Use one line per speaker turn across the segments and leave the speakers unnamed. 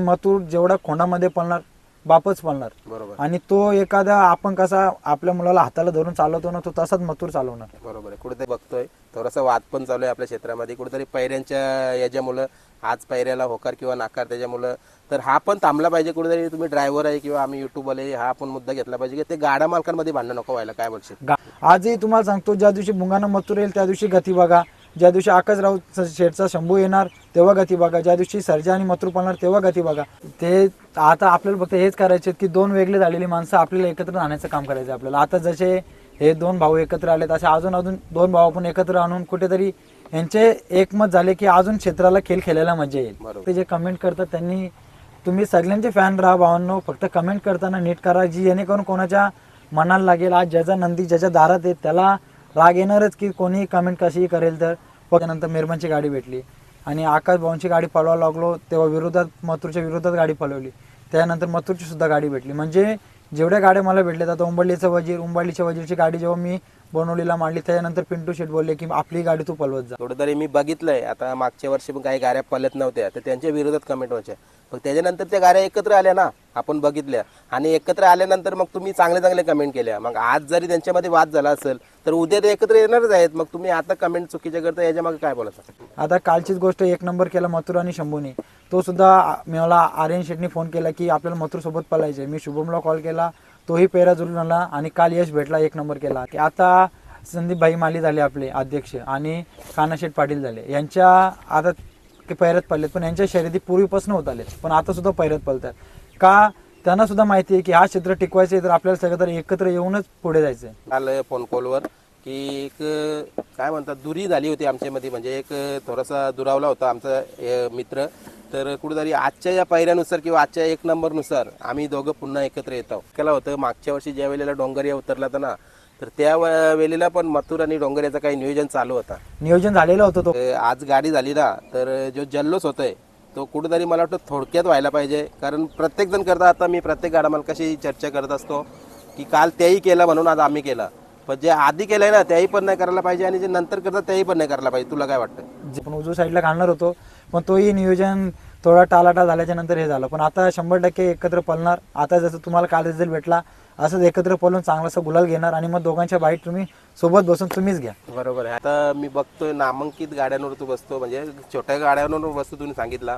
मथुर जेवढा खोंडामध्ये पळणार बापच पळणार
बरोबर.
आणि तो एखादा आपण कसा आपल्या मुलाला हाताला धरून चालवतो ना तो तसाच मथुर चालवणार.
बरोबर आहे. कुठेतरी बघतोय थोडासा वाद पण चालू आहे आपल्या क्षेत्रामध्ये. कुठेतरी पैऱ्यांच्या याच्यामुळं आज पैऱ्याला होकार किंवा नाकार त्याच्यामुळं तर हा पण थांबला पाहिजे कुठेतरी. तुम्ही ड्रायव्हर आहे किंवा आम्ही युट्यूब आहे हा पण मुद्दा घेतला पाहिजे की ते गाड्या मालकांमध्ये भांडणं नको व्हायला. काय बोलशील?
गा- आजही तुम्हाला सांगतो ज्या दिवशी मुंगाना मथुर येईल त्या दिवशी गती बघा. ज्या दिवशी आकाश राऊत शेठचा शंभू येणार तेव्हा गती बघा. ज्या दिवशी सर्जा आणि मथुर पळणार तेव्हा गती बघा. ते आता आपल्याला फक्त हेच करायचे की दोन वेगळे झालेली माणसं आपल्याला एकत्र राहण्याचं काम करायचं आपल्याला. आता जसे हे दोन भाऊ एकत्र आले तसे अजून अजून दोन भाऊ आपण एकत्र आणून कुठेतरी यांचे एकमत झाले की अजून क्षेत्राला खेळ खेळायला मजा येईल. ते जे कमेंट करतात त्यांनी तुम्ही सगळ्यांचे फॅन राहा भावांनो. फक्त कमेंट करताना नीट करा जी जेणेकरून कोणाच्या मनाला लागेल आज ज्याचा नंदी ज्याच्या दारात आहे त्याला राग येणारच की कोणी कमेंट कशीही करेल तर. त्यानंतर मिरमनची गाडी भेटली. आणि आकाश भाऊंची गाडी पळवायला लागलो तेव्हा विरोधात मथुरच्या विरोधात गाडी पळवली. त्यानंतर मथुरची सुद्धा गाडी भेटली. म्हणजे जेवढ्या गाड्या मला भेटल्या आता उंबडलीचं वजीर उंबडलीच्या वजीरची गाडी जेव्हा मी बनवलीला मांडली त्याच्यानंतर पिंटू शेट बोलले की आपली गाडी तू पळवत जा.
थोडंतरी मी बघितलंय आता मागच्या वर्षी पण काही गाड्या पलत नव्हत्या तर त्यांच्या विरोधात कमेंट व्हायच्या. मग त्याच्यानंतर त्या गाड्या एकत्र आल्या ना आपण बघितल्या. आणि एकत्र आल्यानंतर मग तुम्ही चांगले चांगले कमेंट केल्या. मग आज जरी त्यांच्यामध्ये वाद झाला असेल तर उद्या ते एकत्र येणारच आहेत. मग तुम्ही आता कमेंट चुकीच्या करता याच्या मागे काय बोलायचं?
आता कालचीच गोष्ट एक नंबर केला मथुर आणि शंभूने. तो सुद्धा मला आर्यन शेटनी फोन केला की आपल्याला मथुर सोबत पळायचे मी शुभमला कॉल केला तोही पेरा जुळून आला आणि काल यश भेटला एक नंबर केला. की आता संदीप भाई माली झाले आपले अध्यक्ष आणि कानाशेठ पाटील झाले. यांच्या आता ते पैरत पडलेत पण यांच्या शर्यती पूर्वीपासून होत आले पण आता सुद्धा पैरत पडतात. का? त्यांना सुद्धा माहिती आहे की हा क्षेत्र टिकवायचं आहे तर आपल्याला सगळं एकत्र येऊनच पुढे जायचं आहे
काल फोन कॉलवर की एक काय म्हणतात दुरी झाली होती आमच्यामध्ये. म्हणजे एक थोडासा दुरावला होता आमचा मित्र. तर कुठेतरी आजच्या या पायऱ्यानुसार किंवा आजच्या एक नंबरनुसार आम्ही दोघं पुन्हा एकत्र येत केला होतं मागच्या वर्षी ज्या वेळेला डोंगरिया उतरला होता ना तर त्या वेळेला पण मथुर आणि डोंगरियाचं काही नियोजन चालू होता.
नियोजन झालेलं होतं तो.
आज गाडी झाली ना तर जो जल्लोष होतोय तो कुठेतरी मला वाटतं थोडक्यात व्हायला पाहिजे. कारण प्रत्येक जण करता आता मी प्रत्येक गाडा मालकाशी चर्चा करत असतो की काल त्याही केला म्हणून आज आम्ही केला. पण जे आधी केलंय ना त्याही पण नाही करायला पाहिजे आणि जे नंतर करतात त्याही पण नाही करायला पाहिजे. तुला काय वाटतं
जे पण उजू साईडला घालणार होतो पण तोही नियोजन थोडा टालाटा झाल्याच्यानंतर हे झालं. पण आता शंभर टक्के एकत्र पळणार. आता जसं तुम्हाला काल रिझल्ट भेटला असंच एकत्र पळून चांगलासा गुलाल घेणार आणि मग दोघांच्या बाईट तुम्ही सोबत बसून तुम्हीच घ्या.
बरोबर आहे. आता मी बघतोय नामांकित गाड्यांवर तू बसतो. म्हणजे छोट्या गाड्यांवर बसतो तुम्ही सांगितला.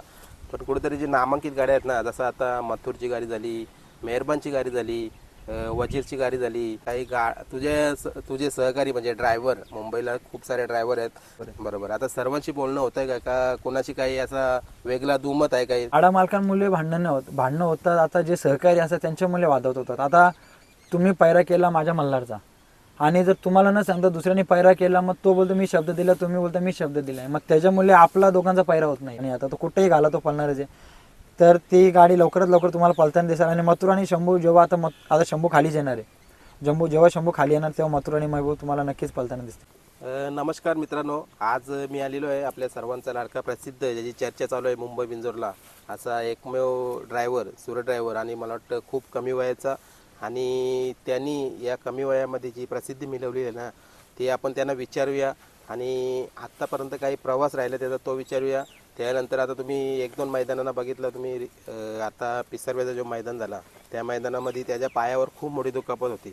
पण कुठेतरी जी नामांकित गाड्या आहेत ना जसं आता मथुरची गाडी झाली मेहरबानची गाडी झाली वजीरची गाडी झाली काही गा तुझे तुझे सहकारी म्हणजे ड्रायव्हर मुंबईला खूप सारे ड्रायव्हर आहेत. बरोबर. आता सर्वांशी बोलणं होत आहे का? का कोणाची काही असा वेगळा दुमत आहे काही?
आडा मालकांमुळे भांडणं होत भांडणं होतात. आता जे सहकारी असतात त्यांच्यामुळे वादवत होतात. आता तुम्ही पैरा केला माझ्या मल्हारचा. आणि जर तुम्हाला न सांगता दुसऱ्याने पैरा केला मग तो बोलतो मी शब्द दिला तुम्ही बोलता मी शब्द दिलाय. मग त्याच्यामुळे आपला दोघांचा पैरा होत नाही. आणि आता तो कुठेही घाला तो पळणारच आहे. तर ती गाडी लवकरात लवकर तुम्हाला पलताना दिसेल. आणि मथुर आणि शंभू जेव्हा आता मत आता शंभू खालीच येणार आहे. जंबू जेव्हा शंभू खाली येणार तेव्हा मथुर आणि महबूब तुम्हाला नक्कीच पलताना दिसते
नमस्कार मित्रांनो. आज मी आलेलो आहे आपल्या सर्वांचा लाडका प्रसिद्ध ज्याची चर्चा चालू आहे मुंबई बिंजोरला. असा एकमेव ड्रायव्हर सूर ड्रायव्हर आणि मला वाटतं खूप कमी वयाचा. आणि त्यांनी या कमी वयामध्ये जी प्रसिद्धी मिळवली आहे ना ती आपण त्यांना विचारूया. आणि आत्तापर्यंत काही प्रवास राहिला त्याचा तो विचारूया. त्यानंतर आता तुम्ही एक दोन मैदानांना बघितलं तुम्ही आता पिसरव्याचा जो मैदान झाला त्या मैदानामध्ये त्याच्या पायावर खूप मोठी दुखापत होती.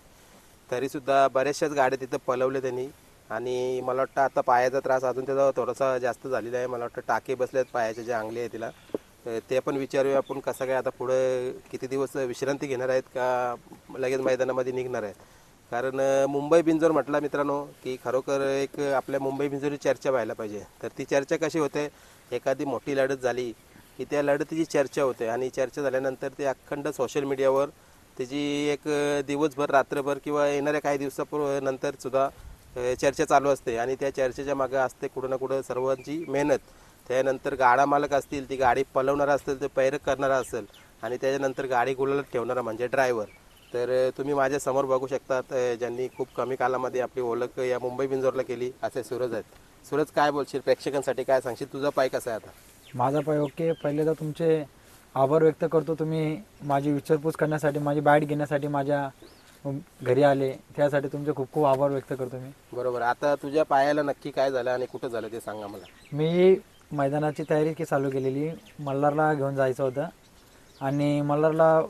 तरीसुद्धा बऱ्याचशाच गाड्या तिथं पलवल्या त्यांनी आणि मला वाटतं आता पायाचा त्रास अजून त्याचा थोडासा जास्त झालेला आहे. मला वाटतं टाके बसलेत पायाचे जे अंगले आहे तिला. ते पण विचारूया आपण कसं काय आता पुढे किती दिवस विश्रांती घेणार आहेत का लगेच मैदानामध्ये निघणार आहेत. कारण मुंबई बिंजोर म्हटलं मित्रांनो की खरोखर एक आपल्या मुंबई बिंजोरची चर्चा व्हायला पाहिजे. तर ती चर्चा कशी होते? एखादी मोठी लढत झाली की त्या लढतीची चर्चा होते आणि चर्चा झाल्यानंतर ते अखंड सोशल मीडियावर त्याची एक दिवसभर रात्रभर किंवा येणाऱ्या काही दिवसापूर्व नंतर सुद्धा चर्चा चालू असते. आणि त्या चर्चेच्या मागे असते कुठं ना कुठं सर्वांची मेहनत. त्यानंतर गाडा मालक असतील ती गाडी पलवणारा असेल ते पैरक करणारा असेल आणि त्याच्यानंतर गाडी गुलाला ठेवणारा म्हणजे ड्रायव्हर तर तुम्ही माझ्यासमोर बघू शकतात ज्यांनी खूप कमी कालामध्ये आपली ओळख या मुंबई बिंजोरला केली असे सूरज आहेत. सूरज काय बोलशील? प्रेक्षकांसाठी काय सांगशील? तुझा पाय कसा आहे आता?
माझा पाय ओके. पहिले तर तुमचे आभार व्यक्त करतो तुम्ही माझी विचारपूस करण्यासाठी माझी बाईट घेण्यासाठी माझ्या घरी आले. त्यासाठी तुमचे खूप खूप आभार व्यक्त करतो मी.
बरोबर. आता तुझ्या पायाला नक्की काय झालं आणि कुठं झालं ते सांगा मला.
मी मैदानाची तयारी की चालू केलेली. मल्हारला घेऊन जायचं होतं. आणि मल्हारला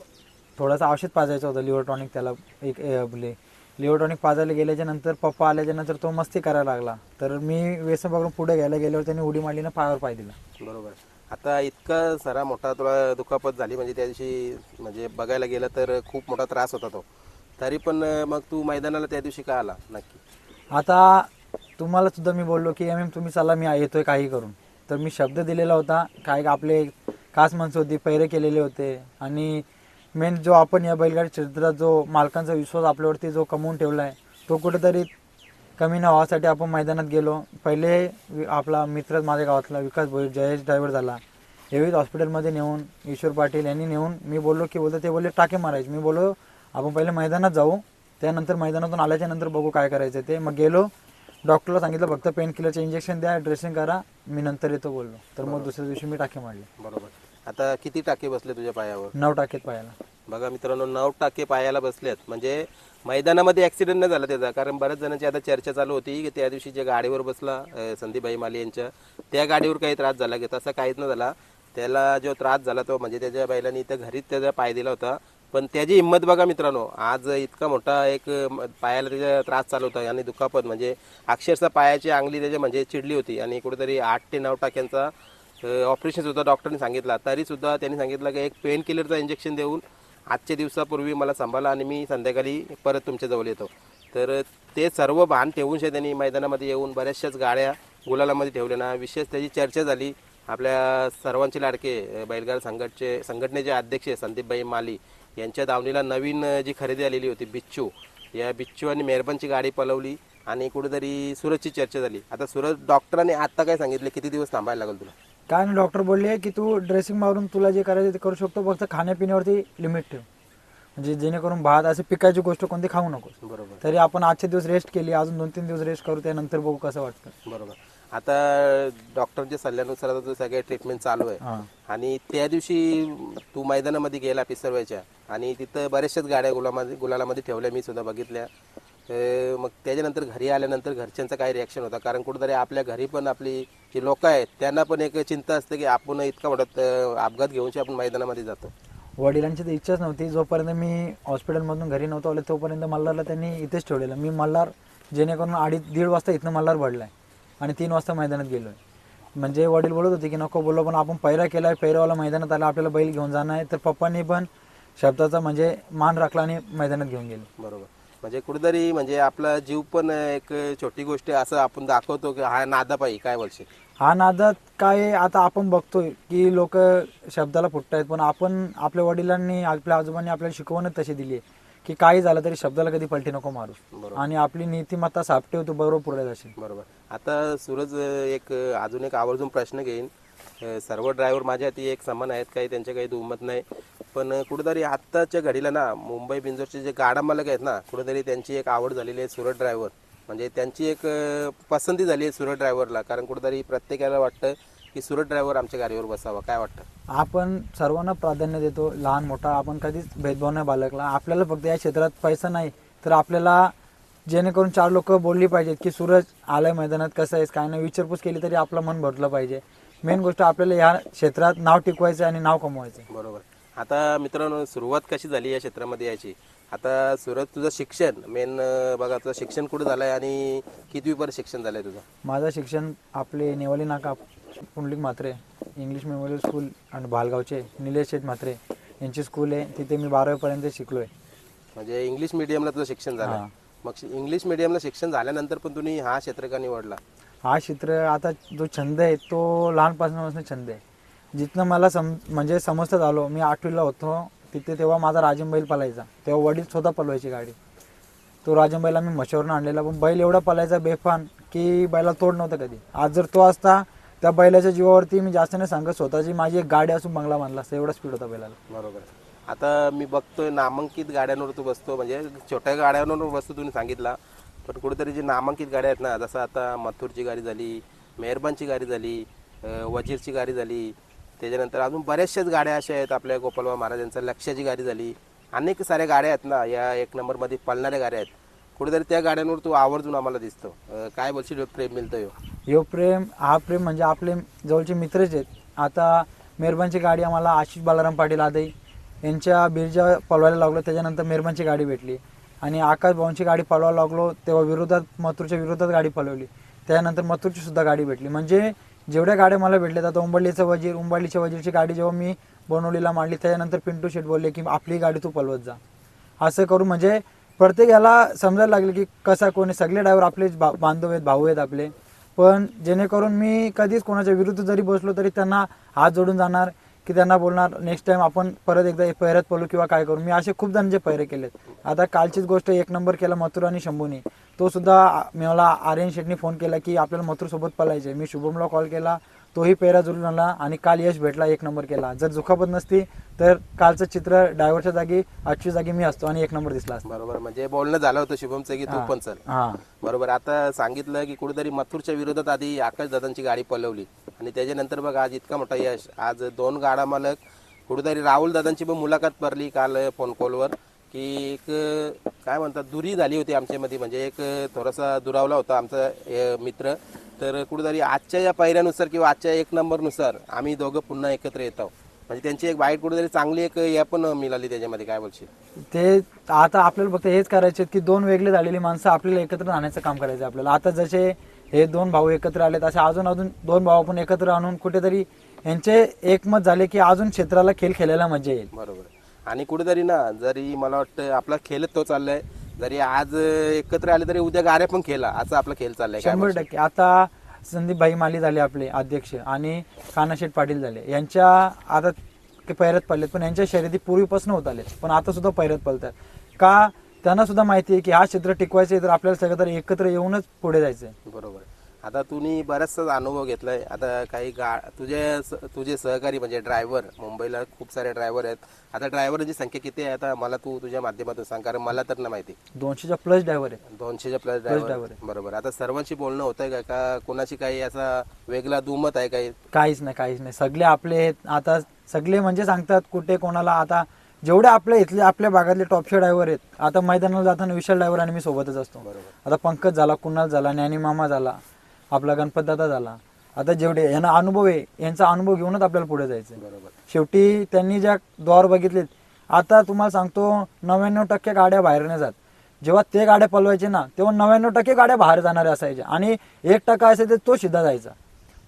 थोडासा औषध पाजायचं होतं लिव्हर त्याला एक आपले लिव्हर पाजायला गेल्याच्यानंतर पप्पा आल्याच्यानंतर तो मस्ती करायला लागला. तर मी व्यसन पकडून पुढे घ्यायला गेल्यावर त्यांनी उडी मारली ना पायावर पाय दिला.
बरोबर. आता इतका सारा मोठा तुला दुखापत झाली म्हणजे त्या दिवशी म्हणजे बघायला गेलं तर खूप मोठा त्रास होता तो. तरी पण मग तू मैदानाला त्या दिवशी का आला? नक्की.
आता तुम्हाला सुद्धा मी बोललो की एम एम तुम्ही चला मी येतोय काही करून. तर मी शब्द दिलेला होता. काय आपले खास माणसं होती पैरे केलेले होते. आणि मेन जो आपण या बैलगाडी क्षेत्रात जो मालकांचा विश्वास आपल्यावरती जो कमवून ठेवला आहे तो कुठेतरी कमी न व्हावासाठी आपण मैदानात गेलो. पहिले आपला मित्र माझ्या गावातला विकास भोईर जयेश ड्रायव्हर झाला. एवीज हॉस्पिटलमध्ये नेऊन ईश्वर पाटील यांनी नेऊन मी बोललो की बोलतो ते बोलले टाके मारायचे. मी बोललो आपण पहिले मैदानात जाऊ त्यानंतर मैदानातून आल्याच्यानंतर बघू काय करायचं ते. मग गेलो. डॉक्टरला सांगितलं फक्त पेन किलरचे इंजेक्शन द्या ड्रेसिंग करा. मी नंतर येतो बोललो. तर मग दुसऱ्या दिवशी मी टाके मारले.
बरोबर. आता किती टाके बसले तुझ्या पायावर?
नऊ टाकेत पायाला.
बघा मित्रांनो नऊ टाके पायाला बसलेत. म्हणजे मैदानामध्ये ऍक्सिडेंट नाही झाला त्याचा. कारण बऱ्याच जणांची आता चर्चा चालू होती की त्या दिवशी जे गाडीवर बसला अं, संदीपभाई माली यांच्या त्या गाडीवर काही त्रास झाला की तसा काहीच नाही झाला. त्याला जो त्रास झाला तो म्हणजे त्याच्या बैलांनी इथं घरीच त्याचा पाय दिला होता. पण त्याची हिंमत बघा मित्रांनो आज इतका मोठा एक पायाला त्याचा त्रास चालू होता आणि दुखापत. म्हणजे अक्षरशः पायाची अंगली त्याच्या म्हणजे चिडली होती आणि कुठेतरी आठ ते नऊ टाक्यांचा ऑपरेशन सुद्धा डॉक्टरने सांगितला. तरी सुद्धा त्यांनी सांगितलं की एक पेन किलरचं इंजेक्शन देऊन आजच्या दिवसापूर्वी मला सांभाळा आणि मी संध्याकाळी परत तुमच्याजवळ येतो. तर ते सर्व भान ठेवून शे त्यांनी मैदानामध्ये येऊन बऱ्याचशाच गाड्या गुलालामध्ये ठेवल्या ना. विशेष त्याची चर्चा झाली. आपल्या सर्वांचे लाडके बैलगाड संघटचे संघटनेचे अध्यक्ष संदीपबाई माली यांच्या दावणीला नवीन जी खरेदी आलेली होती बिच्चू या बिच्चू आणि मेहरबानची गाडी पलवली आणि कुठेतरी सुरतची चर्चा झाली. आता सुरत डॉक्टरांनी आत्ता काय सांगितलं? किती दिवस थांबायला लागेल तुला?
काय नाही डॉक्टर बोलले की तू ड्रेसिंग मारून तुला जे करायचं ते करू शकतो फक्त खाण्यापिण्यावरती लिमिट ठेव. म्हणजे जेणेकरून भात असे पिकायची गोष्ट कोणती खाऊ नकोस.
बरोबर.
तरी आपण आजचे दिवस रेस्ट केली अजून दोन तीन दिवस रेस्ट करू त्यानंतर बघू कसं वाटतं.
बरोबर. आता डॉक्टरच्या सल्ल्यानुसार आता तुझं सगळे ट्रीटमेंट चालू आहे.
हां.
आणि त्या दिवशी तू मैदानामध्ये गेला पिसरवायच्या. आणि तिथं बऱ्याचशाच गाड्या गुलामध्ये गुलालामध्ये ठेवल्या मी सुद्धा बघितल्या. अं, मग त्याच्यानंतर घरी आल्यानंतर घरच्यांचा काय रिॲक्शन होता. कारण कुठेतरी आपल्या घरी पण आपली जी लोक आहेत त्यांना पण एक चिंता असते की आपण इतका मोठा अं, अपघात घेऊन आपण मैदानामध्ये जातो.
वडिलांची तर इच्छाच नव्हती. जोपर्यंत मी हॉस्पिटलमधून घरी नव्हतो आले तोपर्यंत मल्हारला त्यांनी इथेच ठेवलेलं. मी मल्हार जेणेकरून अडीच दीड वाजता इथनं मल्हार भरलाय आणि तीन वाजता मैदानात गेलोय. म्हणजे वडील बोलत होते की नको बोललो पण आपण पैरा केलाय पैरावाला मैदानात आला आपल्याला बैल घेऊन जाणं आहे तर पप्पांनी पण शब्दाचा म्हणजे मान राखला आणि मैदानात घेऊन गेले.
बरोबर. म्हणजे कुठेतरी म्हणजे आपला जीव पण एक छोटी गोष्ट आहे असं आपण दाखवतो की हा नादापायी काय बोलशील?
हा नादात काय आता आपण बघतोय की लोक शब्दाला फुटतायत पण आपण आपल्या वडिलांनी आपल्या आजोबांनी आपल्याला शिकवणच तशी दिली आहे की काही झालं तरी शब्दाला कधी पलटी नको मारू. आणि आपली नीतिमत्ता सापटे होतो बरोबर पुढे जाशील.
बरोबर. आता सूरज एक अजून एक आवर्जून प्रश्न घेईन. सर्व ड्रायव्हर माझ्या हाती एक समान आहेत काही त्यांच्या काही दुमत नाही. पण कुठेतरी आत्ताच्या घडीला ना मुंबई बिंजोरचे जे गाडा मालक आहेत ना कुठेतरी त्यांची एक आवड झालेली आहे सुरत ड्रायव्हर म्हणजे त्यांची एक पसंती झाली आहे सुरत ड्रायव्हरला कारण कुठेतरी प्रत्येकाला वाटतं की सुरत ड्रायव्हर आमच्या गाडीवर बसावा. काय वाटतं?
आपण सर्वांना प्राधान्य देतो लहान मोठा आपण कधीच भेदभाव नाही बालकला आपल्याला फक्त या क्षेत्रात पैसा नाही तर आपल्याला जेणेकरून चार लोक बोलली पाहिजेत की सूरज आलाय मैदानात कसं आहेस काय नाही विचारपूस केली तरी आपलं मन भरलं पाहिजे. मेन गोष्ट आपल्याला या क्षेत्रात नाव टिकवायचं आणि नाव कमवायचं
बरोबर. आता मित्रांनो सुरुवात कशी झाली या क्षेत्रामध्ये यायची आता सुरत तुझं शिक्षण मेन बघा तुझं शिक्षण कुठं झालंय आणि कितवीपर्यंत शिक्षण झालंय तुझं?
माझं शिक्षण आपले Newali Naka Pundalik Mhatre English Memorial School आणि भालगावचे निलेश शेठ म्हात्रे यांची स्कूल आहे. तिथे मी बारावीपर्यंत शिकलो आहे
म्हणजे इंग्लिश मिडियमला तुझं शिक्षण झालं
हा.
मग इंग्लिश मिडियमला शिक्षण झाल्यानंतर पण तुम्ही हा क्षेत्र का निवडला?
हा चित्र आता जो छंद आहे तो लहानपासून छंद आहे. जिथनं मला सम म्हणजे समजत आलो मी आठवीला होतो तिथे तेव्हा माझा राजन बैल पलायचा. तेव्हा वडील स्वतः पलवायची गाडी. तो राजन बैल आम्ही मशावरून आणलेला पण बैल एवढा पलायचा बेफान की बैला तोड नव्हता कधी. आज जर तो असता त्या बैलाच्या जीवावरती मी जास्त नाही सांगत स्वतःची माझी एक गाडी असून बंगला बांधला असता एवढा स्पीड होता बैलाला.
बरोबर. आता मी बघतोय नामांकित गाड्यांवर तू बसतो म्हणजे छोट्या गाड्यांवर बसतो तुम्ही सांगितला. पण कुठेतरी जी नामांकित गाड्या आहेत ना जसं आता मथुरची गाडी झाली मेहरबानची गाडी झाली वजीरची गाडी झाली त्याच्यानंतर अजून बऱ्याचशाच गाड्या अशा आहेत आपल्या गोपालबा महाराजांच्या. लक्षाची गाडी झाली. अनेक साऱ्या गाड्या आहेत ना या एक नंबरमध्ये पळणाऱ्या गाड्या आहेत. कुठेतरी त्या गाड्यांवर तू आवर्जून आम्हाला दिसतो. काय बोलशील प्रेम मिळतं यो?
यो प्रेम हा प्रेम म्हणजे आपले जवळचे मित्रच आहेत. आता मेहरबानची गाडी आम्हाला आशिष बालाराम पाटील आदई यांच्या बिरजा पळवायला लागलो त्याच्यानंतर मेहरबानची गाडी भेटली. आणि आकाश भाऊंची गाडी पळवायला लागलो तेव्हा विरोधात मथुरच्या विरोधात गाडी पळवली. त्यानंतर मथुरची सुद्धा गाडी भेटली. म्हणजे जेवढ्या गाड्या मला भेटल्या आता उंबरलीचं वजीर उंबरलीच्या वजीरची गाडी जेव्हा मी बनवलीला मांडली त्याच्यानंतर पिंटू शेट बोलले की आपली गाडी तू पळवत जा. असं करून म्हणजे प्रत्येक याला समजायला लागले की कसा कोणी सगळे ड्रायव्हर आपलेच बा- बांधव आहेत भाऊ आहेत आपले. पण जेणेकरून मी कधीच कोणाच्या विरुद्ध जरी बसलो तरी त्यांना हात जोडून जाणार. की त्यांना बोलणार नेक्स्ट टाइम आपण परत एकदा पैऱ्यात पळू किंवा काय करू. मी असे खूप जणांचे पैरे केलेत. आता कालचीच गोष्ट एक नंबर केला मथुर आणि शंभूनी. तो सुद्धा मला आर्यन शेटनी फोन केला की आपल्याला मथुर सोबत पळायचे मी शुभमला कॉल केला. तोही पेरा जुळून आला आणि काल यश भेटला एक नंबर केला. जर जुखापत नसती तर कालचं चित्र ड्रायव्हरच्या जागी आजच्या जागी मी असतो आणि एक नंबर दिसला असता.
बरोबर म्हणजे बोलणं झालं होतं शुभमचं की तू. पण चल.
हा.
बरोबर आता सांगितलं की कुठेतरी मथुरच्या विरोधात आधी आकाश दादांची गाडी पलवली. आणि त्याच्यानंतर बघ आज इतका मोठा यश. आज दोन गाडा मालक कुठेतरी राहुल दादांची पण मुलाखत भरली काल फोन कॉलवर की एक काय म्हणतात दुरी झाली होती आमच्यामध्ये. म्हणजे एक थोडासा दुरावला होता आमचा मित्र. तर कुठेतरी आजच्या या पायऱ्यानुसार किंवा आजच्या एक नंबरनुसार आम्ही दोघं पुन्हा एकत्र येत आहोत. म्हणजे त्यांची एक वाईट कुठेतरी चांगली एक या पण मिळाली त्याच्यामध्ये. काय बोलशील?
ते आता आपल्याला फक्त हेच करायचे की दोन वेगळे झालेली माणसं आपल्याला एकत्र राहण्याचं काम करायचं आपल्याला. आता जसे हे दोन भाऊ एकत्र आले तसे अजून अजून दोन भाऊ आपण एकत्र आणून कुठेतरी यांचे एकमत झाले की अजून क्षेत्राला खेळ खेळायला मजा येईल.
बरोबर. आणि कुठेतरी ना जरी मला वाटतं आपला खेळच तो चाललाय जरी आज एकत्र आले तरी उद्या गाड्या पण खेळा असा आपला खेळ चाललाय. काय
शंभर? टक्के. आता संदीप भाई माली झाले आपले अध्यक्ष आणि कानाशेठ पाटील झाले. यांच्या आता ते पैरत पडलेत पण यांच्या शर्यती पूर्वीपासून होत आले पण आता सुद्धा पैरत पडतात. का? त्यांना सुद्धा माहिती आहे की हा क्षेत्र टिकवायचं आहे तर आपल्याला सगळं एकत्र येऊनच पुढे जायचं आहे.
बरोबर. आता तुम्ही बराचसाच अनुभव घेतलाय. आता काही गा तुझे स- तुझे सहकारी म्हणजे ड्रायव्हर मुंबईला खूप सारे ड्रायव्हर आहेत. आता ड्रायव्हरची संख्या किती आहे? आता मला तू तुझ्या माध्यमातून सांग कारण मला तर नाही माहिती.
दोनशेच्या प्लस ड्रायव्हर आहे
दोनशेच्या प्लस
driver.
ड्रायव्हर बरोबर. आता सर्वांशी बोलणं होतंय का? का कोणाची काही असा वेगळा दुमत आहे काही?
काहीच नाही काहीच नाही. सगळे आपले आहेत. आता सगळे म्हणजे सांगतात कुठे कोणाला. आता जेवढे आपल्या इथले आपल्या भागातले टॉपचे ड्रायव्हर आहेत आता मैदानाला जाताना विशाल ड्रायव्हर आणि मी सोबतच असतो.
बरोबर.
आता पंकज झाला कुणाल झाला ज्ञानी मामा झाला आपला गणपत दादा झाला आता जेवढे यांना अनुभव आहे यांचा अनुभव घेऊनच आपल्याला पुढे जायचं.
बरोबर.
शेवटी त्यांनी ज्या द्वार बघितलेत आता तुम्हाला सांगतो नव्याण्णव टक्के गाड्या बाहेर नाही जात. जेव्हा ते गाड्या पलवायचे ना तेव्हा नव्याण्णव टक्के गाड्या बाहेर जाणाऱ्या असायच्या आणि एक टक्का असायचा तो सिद्धा जायचा.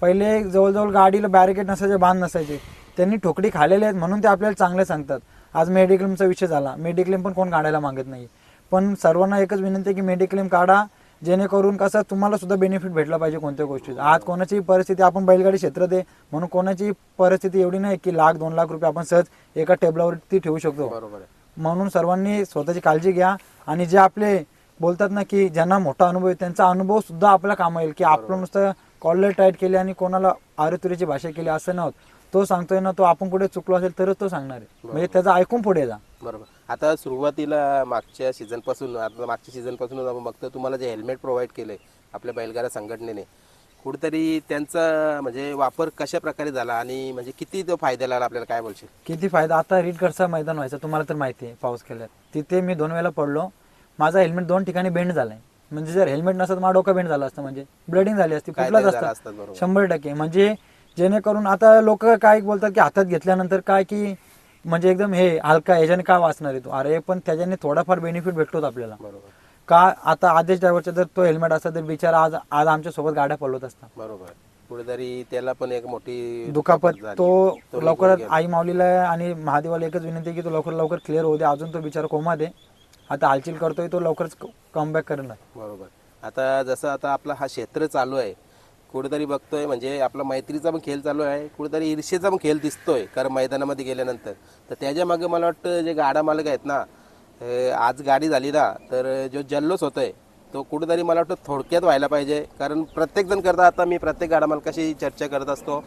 पहिले जवळजवळ गाडीला बॅरिकेड नसायचे बांध नसायचे. त्यांनी ठोकडी खाल्लेले आहेत म्हणून ते आपल्याला चांगले सांगतात. आज मेडिक्लेमचा विषय झाला. मेडिक्लेम पण कोण काढायला मागत नाही पण सर्वांना एकच विनंती आहे की मेडिक्लेम काढा. जेणेकरून कसं तुम्हाला सुद्धा बेनिफिट भेटला पाहिजे कोणत्या गोष्टीत आज कोणाची परिस्थिती आपण बैलगाडी क्षेत्रात आहे म्हणून कोणाची परिस्थिती एवढी नाही की लाख दोन लाख रुपये आपण सहज एका टेबलावरती ठेवू शकतो.
बरोबर आहे.
म्हणून सर्वांनी स्वतःची काळजी घ्या आणि जे आपले बोलतात ना की ज्यांना मोठा अनुभव आहे त्यांचा अनुभव सुद्धा आपल्याला काम येईल. की आपलं नुसतं कॉलर टाईट केले आणि कोणाला आरेतुरीची भाषा केली असं नव्हतं. तो सांगतोय ना तो आपण कुठे चुकलो असेल तरच तो सांगणार आहे. म्हणजे त्याचं ऐकून पुढे जा.
बरोबर. आता सुरुवातीला मागच्या सीझनपासून आता मागच्या सीझनपासून आपण बघतो तुम्हाला जे हेल्मेट प्रोव्हाइड केले आपल्या बैलगाडा संघटनेने कुठेतरी त्यांचा म्हणजे वापर कशा प्रकारे झाला आणि म्हणजे किती तो फायद्याला आला आपल्याला काय बोलशील?
किती फायदा? आता रीडकडचा मैदान व्हायचा तुम्हाला तर माहिती आहे पाऊस केल्यात. तिथे मी दोन वेळेला पडलो. माझा हेल्मेट दोन ठिकाणी बेंड झालाय. म्हणजे जर हेल्मेट नसतं तर माझा डोकं बेंड झालं असतं म्हणजे ब्लडिंग झाली असती
झालं
असतं. शंभर टक्के. म्हणजे जेणेकरून आता लोक काय बोलतात की हातात घेतल्यानंतर काय की म्हणजे एकदम हे हलका ह्याच्याने काय वाचणार आहे तो? अरे पण त्याच्याने थोडाफार बेनिफिट भेटतोच आपल्याला.
बरोबर.
का आता आदेश ड्रायव्हरचा जर तो हेल्मेट असता तर बिचारा आज आज आमच्यासोबत गाड्या पळवत असता.
बरोबर. कुठेतरी त्याला पण एक मोठी
दुखापत
झाली.
तो
निघून
लवकरात
गेला.
आई माऊलीला आणि महादेवाला एकच विनंती आहे की तो लवकर लवकर क्लिअर होऊ दे. अजून तो बिचारा कोमात आहे आता हालचाल करतोय तो लवकरच कमबॅक करणार
बरोबर. आता जसं आता आपला हा क्षेत्र चालू आहे कुठेतरी बघतोय म्हणजे आपला मैत्रीचा पण खेळ चालू आहे कुठेतरी ईर्षेचा पण खेळ दिसतोय कारण मैदानामध्ये गेल्यानंतर. तर त्याच्यामागे मला वाटतं जे गाडा मालक आहेत ना आज गाडी झाली ना तर जो जल्लोष होतोय तो कुठेतरी मला वाटतं थोडक्यात व्हायला पाहिजे. कारण प्रत्येक जण करता आता मी प्रत्येक गाडा मालकाशी चर्चा करत असतो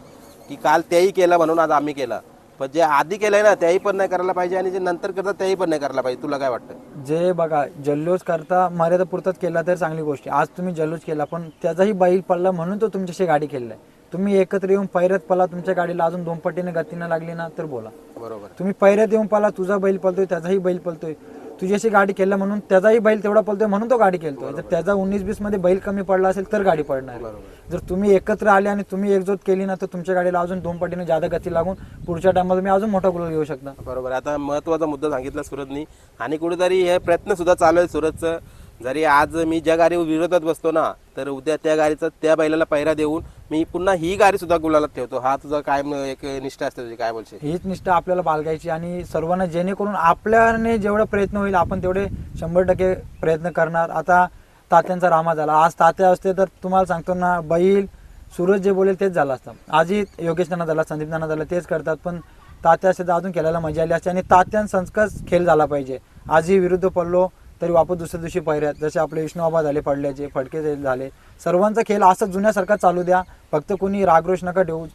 की काल तेही केलं म्हणून आज आम्ही केला. पण जे आधी केलंय ना त्याही पण नाही करायला पाहिजे आणि जे नंतर करतात त्याही पण नाही करायला पाहिजे. तुला काय वाटतं?
जे बघा जल्लोष करता मर्यादा पुरताच केला तर चांगली गोष्ट आहे. आज तुम्ही जल्लोष केला पण त्याचाही बैल पडला म्हणून तो तुमच्याशी गाडी आहे तुम्ही एकत्र येऊन पैऱ्यात पला तुमच्या गाडीला अजून दोन पटीने गतीनं लागली ना तर बोला.
बरोबर.
तुम्ही पैऱ्यात येऊन पाला तुझा बैल पळतोय त्याचाही बैल पळतोय. तुझी अशी गाडी केलं म्हणून त्याचाही बैल तेवढा पळतोय म्हणून तो गाडी खेळतोय जर त्याचा उन्नीस बीसमध्ये बैल कमी पडला असेल तर गाडी पडणार
बरोबर.
जर तुम्ही एकत्र आले आणि तुम्ही एकजोत केली ना तर तुमच्या गाडीला अजून दोन पटीने जादा गती लागून पुढच्या टायमाला तुम्ही अजून मोठा गुलाल घेऊ शकता.
बरोबर. आता महत्त्वाचा मुद्दा सांगितला सुरतनी आणि कुठेतरी हे प्रयत्न सुद्धा चालू आहे सुरतचं जरी आज मी ज्या गाडी विरोधात बसतो ना तर उद्या त्या गाडीचा त्या बैलाला पहिरा देऊन मी पुन्हा ही गाडी सुद्धा गुलाला ठेवतो. हा तुझा काय म- एक निष्ठा असते तुझी? काय बोलशील?
हीच निष्ठा आपल्याला बाळगायची आणि सर्वांना जेणेकरून आपल्याने जेवढा प्रयत्न होईल आपण तेवढे शंभर टक्के प्रयत्न करणार. आता तात्यांचा रामा झाला. आज तात्या असते तर तुम्हाला सांगतो ना बैल सूरज जे बोलेल तेच झालं असतं. आजही योगेश नाना झाला संदीप नाना झाला तेच करतात. पण तात्या असते तर अजून खेळायला मजा आली असते आणि तात्यांसारखाच खेळ झाला पाहिजे. आजही विरुद्ध पडलो. तरी वापस दुसऱ्या दिवशी पहिऱ्यात जसे आपले विष्णू आबा झाले पडल्याचे फडके झाले. सर्वांचा खेळ असा जुन्यासारखा चालू द्या. फक्त कोणी रागरोष नका ठेवू.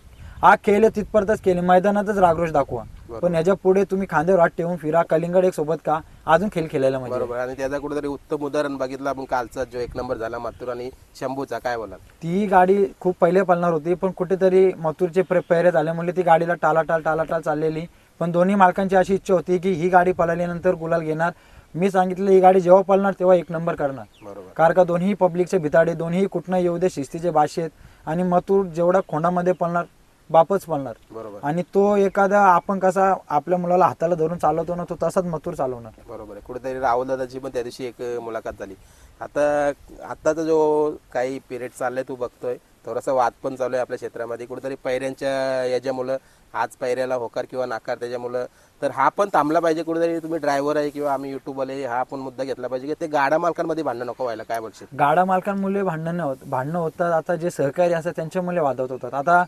हा खेळ तिथपर्यंतच केले मैदानातच रागरोष दाखवा. पण याच्यापुढे तुम्ही खांद्यावर हात ठेवून फिरा. कलिंगड एक सोबत का? अजून खेळ खेळायला.
बरोबर. आणि त्याचा कुठेतरी उत्तम उदाहरण बघितलं आपण कालचा जो एक नंबर झाला मातूर आणि शंभूचा. काय बोला
ती गाडी खूप पहिले पळणार होती पण कुठेतरी मथुरचे पैरे झाल्यामुळे ती गाडीला टालाटाल टालाटाल चाललेली. पण दोन्ही मालकांची अशी इच्छा होती की ही गाडी पळाल्यानंतर गुलाल घेणार. मी सांगितलं ही गाडी जेव्हा पळणार तेव्हा एक नंबर करणार.
बरोबर.
कारण का दोन्ही पब्लिकचे भिताडे दोन्ही कुठनं येऊ दे शिस्तीचे भाषे आहेत. आणि मथुर जेवढा खोंडामध्ये पळणार बापच पळणार.
बरोबर.
आणि तो एखादा आपण कसा आपल्या मुलाला हाताला धरून चालवतो ना तो तसाच मथुर चालवणार.
बरोबर आहे. कुठेतरी राहुल दादाची पण त्या दिवशी एक मुलाखत झाली. आता आत्ताचा जो काही पिरियड चाललाय तू बघतोय. थोडासा वाद पण चालू आहे आपल्या क्षेत्रामध्ये. कुठेतरी पैऱ्यांच्या याच्यामुळं आज पायऱ्याला होकार किंवा नाकार त्याच्यामुळं. तर हा पण थांबला पाहिजे कुठेतरी. तुम्ही ड्रायव्हर आहे किंवा आम्ही युट्यूब आले हा पण मुद्दा घेतला पाहिजे की ते गाड्या मालकांमध्ये भांडणं नको व्हायला. काय बोलशील?
गाडा मालकांमुळे भांडणं नाही होत भांडणं होतात. आता जे सहकारी असतात त्यांच्यामुळे वादवत होतात. आता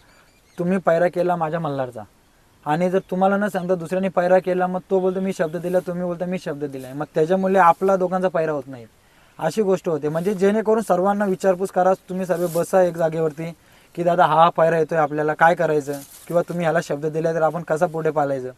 तुम्ही पायरा केला माझ्या मल्हारचा. आणि जर तुम्हाला न सांगता दुसऱ्याने पायरा केला मग तो बोलतो मी शब्द दिला. तुम्ही बोलता मी शब्द दिलाय मग त्याच्यामुळे आपला दोघांचा पायरा होत नाही. अशी गोष्ट होते. म्हणजे जेणेकरून सर्वांना विचारपूस करा तुम्ही सर्व बसा एक जागेवरती की दादा हा पायरा येतोय आपल्याला. काय करायचं? किंवा तुम्ही ह्याला शब्द दिला तर आपण कसा पुढे पालायचं?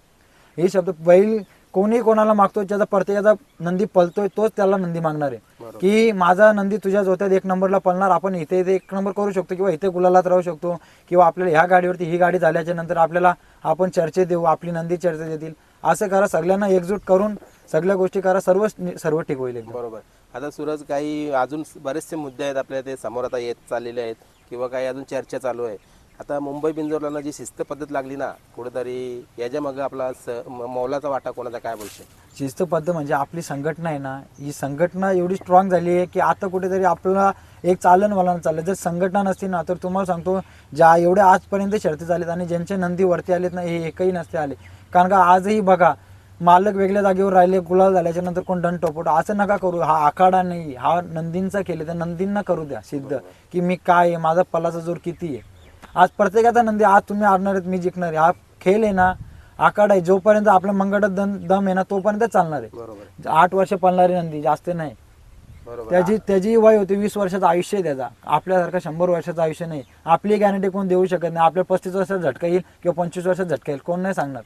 हे शब्द बैल कोणी कोणाला मागतो ज्याचा प्रत्येकाचा नंदी पलतोय तोच त्याला नंदी मागणार आहे. की माझा नंदी तुझ्या जोत्यात एक नंबरला पळणार आपण इथे इथे एक नंबर करू शकतो किंवा इथे गुलालात राहू शकतो किंवा आपल्याला ह्या गाडीवरती ही गाडी झाल्याच्यानंतर आपल्याला आपण चर्चे देऊ आपली नंदी चर्चा देतील. असं करा सगळ्यांना एकजूट करून सगळ्या गोष्टी करा सर्व सर्व ठीक होईल
बरोबर. आता सूरज काही अजून बरेचसे मुद्दे आहेत आपल्या ते समोर आता येत चाललेले आहेत किंवा काही अजून चर्चा चालू आहे. आता मुंबई बिंजोरला जी शिस्त पद्धत लागली ना कुठेतरी याच्या मग आपला स म- मौलाचा वाटा कोणाचा काय बोलशील?
शिस्तबद्ध म्हणजे आपली संघटना आहे ना ही संघटना एवढी स्ट्रॉंग झाली आहे की आता कुठेतरी आपल्याला एक चालन वलन चाललं जर संघटना नसती ना तर तुम्हाला सांगतो ज्या एवढ्या आजपर्यंत शर्ती झालीत आणि ज्यांचे नंदी वरती आलेत ना हे एकही नसते आले. कारण का आजही बघा मालक वेगळ्या जागेवर राहिले गुलाल झाल्याच्यानंतर कोण दंड टोपट असं नका करू. हा आखाडा नाही. हा नंदींचा केले तर नंदींना करू द्या सिद्ध. की मी काय आहे? माझा पल्लाचा जोर किती आहे? आज प्रत्येकाचा नंदी आज तुम्ही आणणार आहेत मी जिंकणार आहे. हा खेळ आहे ना आखाडा आहे. जोपर्यंत आपल्या मंगळात दम दम आहे ना तोपर्यंत चालणार आहे.
बरोबर.
आठ वर्ष पळणारी नंदी जास्त नाही. त्याची त्याची वय होती वीस वर्षाचं आयुष्य आहे त्याचा. आपल्यासारखं शंभर वर्षाचं आयुष्य नाही. आपली गॅरंटी कोण देऊ शकत नाही. आपल्या पस्तीस वर्षात झटका येईल किंवा पंचवीस वर्षात झटका येईल कोण नाही सांगणार.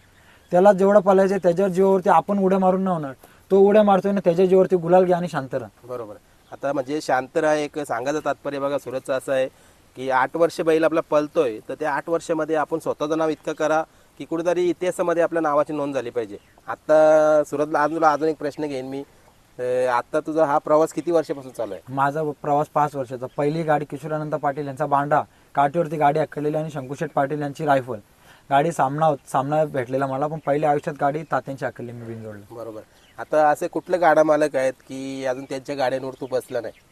त्याला जेवढं पळायचं त्याच्यावर जीवावरती आपण उड्या मारून नाही होणार. तो उड्या मारतोय ना त्याच्या जीवावरती गुलाल घ्या आणि शांत राहा.
बरोबर. आता म्हणजे शांत राहा एक सांगायचं तात्पर्य बघा सुरतचं असं आहे. की आठ वर्ष बैल आपला पलतोय तर त्या आठ वर्षामध्ये आपण स्वतःचं नाव इतकं करा की कुठेतरी इतिहासामध्ये आपल्या नावाची नोंद झाली पाहिजे. आता सुरतला आज तुला अजून एक प्रश्न घेईन मी. आता तुझा हा प्रवास किती वर्षापासून चालू आहे?
माझा प्रवास पाच वर्षाचा. पहिली गाडी किशोरानंद पाटील यांचा बांडा. काठीवरती गाडी अखलेली आणि शंकुशेठ पाटील यांची रायफल. गाडी सामना सामना भेटलेला मला पण पहिल्या आयुष्यात गाडी तात्यांची अखलेली मी बिनजोडला.
बरोबर. आता असे कुठले गाडा मालक आहेत की अजून त्यांच्या गाड्यांवर तू बसला नाही?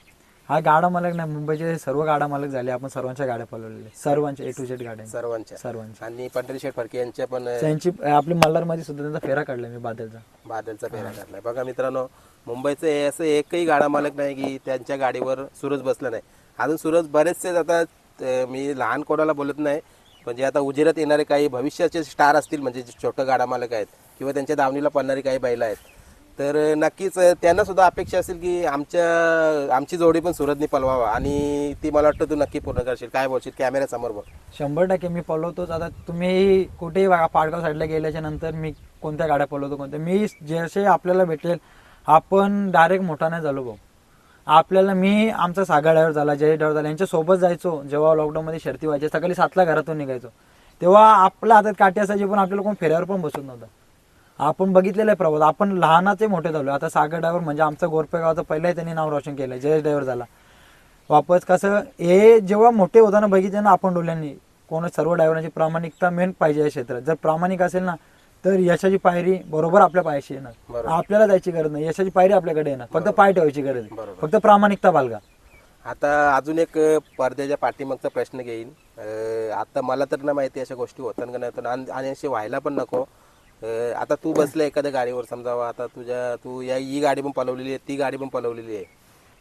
हा गाडा मालक नाही मुंबईचे सर्व गाडा मालक झाले आपण सर्वांच्या गाड्या पळवलेल्या. सर्वांच्या ए टू जेड गाड्या.
सर्वांच्या.
सर्वांच्या.
आणि पंढरी शेठ फडके यांच्या पण
त्यांची आपली मल्हारमध्ये सुद्धा त्यांचा फेरा काढला मी बादलचा.
बादलचा फेरा काढलाय बघा मित्रांनो मुंबईचं हे असं एकही गाडा मालक नाही की त्यांच्या गाडीवर सूरज बसला नाही. अजून सूरज बरेचसे आता मी लहान कोणाला बोलत नाही म्हणजे आता उजेरात येणारे काही भविष्याचे स्टार असतील म्हणजे जे छोटं गाडा मालक आहेत किंवा त्यांच्या दावणीला पडणारी काही बैल आहेत तर नक्कीच त्यांना सुद्धा अपेक्षा असेल की आमच्या आमची जोडी पण सुरतनी पलवावा आणि ती मला वाटतं तू नक्की पूर्ण करशील. काय बोलशील? कॅमेऱ्यासमोर बघ
शंभर टक्के मी पलवतोच आता तुम्ही कुठेही बघा पाडगाव साईडला गेल्याच्यानंतर मी कोणत्या गाड्या पलवतो कोणत्या? मी जसे आपल्याला भेटेल आपण डायरेक्ट मोठा नाही झालो भाऊ. आपल्याला मी आमचा सागर ड्रायव्हर झाला जय ड्रायव्हर झाला यांच्यासोबत जायचो. जेव्हा लॉकडाऊनमध्ये शर्ती व्हायची सकाळी सातला घरातून निघायचो. तेव्हा आपल्या हातात काठी असायची पण आपल्याला कोण फेऱ्यावर पण बसत नव्हतं. आपण बघितलेलं आहे प्रवास. आपण लहानाचे मोठे झालो आता सागर ड्रायव्हर म्हणजे आमचं गोरपे गावाचं पहिलाही त्यांनी नाव रोशन केलं जयेश ड्रायव्हर झाला. वापस कसं हे जेव्हा मोठे होताना बघितले ना आपण डोळ्यांनी कोण सर्व ड्रायव्हरांची प्रामाणिकता मेन पाहिजे या क्षेत्रात. जर प्रामाणिक असेल ना तर यशाची पायरी बरोबर आपल्या पायाशी येणार. आपल्याला जायची गरज नाही. यशाची पायरी आपल्याकडे येणार. फक्त पाय ठेवायची गरज आहे. फक्त प्रामाणिकता बाळगा.
आता अजून एक पडद्याच्या पाठीमागचा प्रश्न घेईन. आता मला तर ना माहिती अशा गोष्टी होतात का नाही आणि असे व्हायला पण नको. अ, आता तू बसला एखाद्या गाडीवर समजा आता तुझ्या तू या ही गाडी पण पलवलेली आहे ती गाडी पण पलवलेली आहे.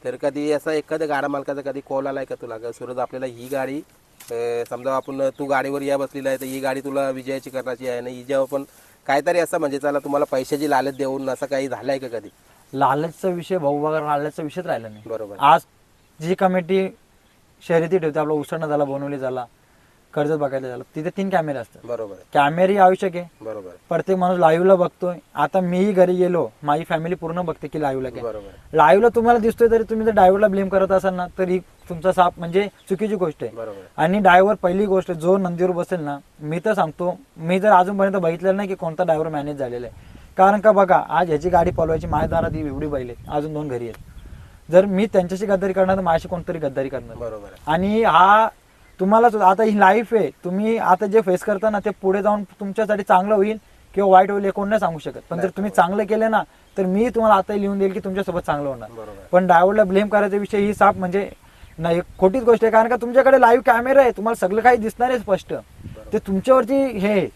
तर कधी असा एखाद्या गाडा मालकाचा कधी कॉल आलाय का तुला? का सूरज आपल्याला ही गाडी अ, समजा आपण तू गाडीवर या बसलेला आहे तर ही गाडी तुला विजयाची करण्याची आहे आणि हिच्यावर पण काहीतरी असं म्हणजे चला तुम्हाला पैशाची लालच देऊन असं काही झालंय का कधी?
लालचचा विषय भाऊ बघा लालचचा विषयच राहिला नाही.
बरोबर.
आज जी कमिटी शर्यती ठेवते आपला उसरणं झाला बोनवली झाला कर्जत बघायला झाला. तिथे तीन कॅमेरे असतात.
बरोबर
कॅमेरे आवश्यक आहे.
बरोबर
प्रत्येक माणूस लाईव्हला बघतोय. आता मीही घरी गेलो माझी फॅमिली पूर्ण बघते की लाईव्हला काय.
बरोबर
लाईव्हला तुम्हाला दिसतोय तरी तुम्ही जर ड्रायव्हरला ब्लेम करत असाल ना तर तुमचा साप म्हणजे चुकीची गोष्ट आहे.
बरोबर
आणि ड्रायव्हर पहिली गोष्ट जो नंदीवर बसेल ना मी तर सांगतो मी जर अजूनपर्यंत बघितलेलं नाही की कोणता ड्रायव्हर मॅनेज झालेला आहे. कारण का बघा आज ह्याची गाडी पळवायची माझ्या दारात ही एवढी बैल आहेत. अजून दोन घरी आहेत. जर मी त्यांच्याशी गद्दारी करणार तर माझ्याशी कोणतरी गद्दारी करणार.
बरोबर आहे.
आणि हा तुम्हाला आता ही लाईफ आहे. तुम्ही आता जे फेस करता ना ते पुढे जाऊन तुमच्यासाठी चांगलं होईल किंवा वाईट होईल हे कोण नाही सांगू शकत. पण जर तुम्ही चांगलं केलं ना तर मी तुम्हाला आता लिहून देईल की तुमच्यासोबत चांगलं होणार. पण ड्रायव्हरला ब्लेम करायचा विषय ही साप म्हणजे नाही खोटीच गोष्ट आहे. कारण का तुमच्याकडे लाईव्ह कॅमेरा आहे. तुम्हाला सगळं काही दिसणार आहे स्पष्ट. ते तुमच्यावरती हे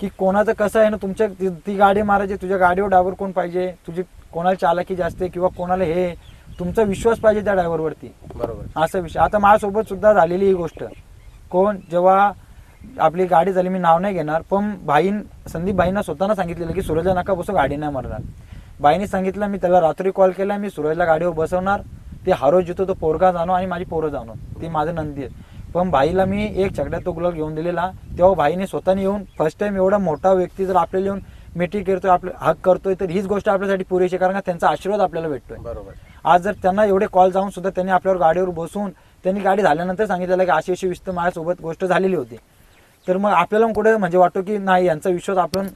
की कोणाचं कसं आहे ना तुमच्या ती- गाडी मारायची तुझ्या गाडीवर ड्रायव्हर कोण पाहिजे तुझी कोणाला चालकी जास्त आहे किंवा कोणाला हे. तुमचा विश्वास पाहिजे त्या ड्रायव्हरवरती
बरोबर.
असा विषय. आता माझ्यासोबत सुद्धा झालेली ही गोष्ट. कोण जेव्हा आपली गाडी झाली मी नाव नाही घेणार पण भाईन संदीप भाईंना स्वतःना सांगितलेलं की सूरजला नका बसू गाडी नाही मारणार. बाईने सांगितलं मी त्याला रात्री कॉल केला मी सूरजला गाडीवर बसवणार ते हारो जितो तो पोरगा जाणो आणि माझी पोरं जाणो ती माझं नंदी आहे. पण भाईला मी एक चकड्यात तो गुलाब घेऊन दिलेला तेव्हा भाईने स्वतःने येऊन फर्स्ट टाइम एवढा मोठा व्यक्ती जर आपल्याला येऊन मिटिंग करतोय आपलं हक करतोय तर हीच गोष्ट आपल्यासाठी पुरेशी कारण त्यांचा आशीर्वाद आपल्याला भेटतोय.
बरोबर.
आज जर त्यांना एवढे कॉल जाऊन सुद्धा त्यांनी आपल्यावर गाडीवर बसून त्यांनी गाडी झाल्यानंतर सांगितलेलं की अशी अशी विस्त माझ्यासोबत गोष्ट झालेली होती. तर मग आपल्याला कुठे म्हणजे वाटतो की नाही यांचा विश्वास आपण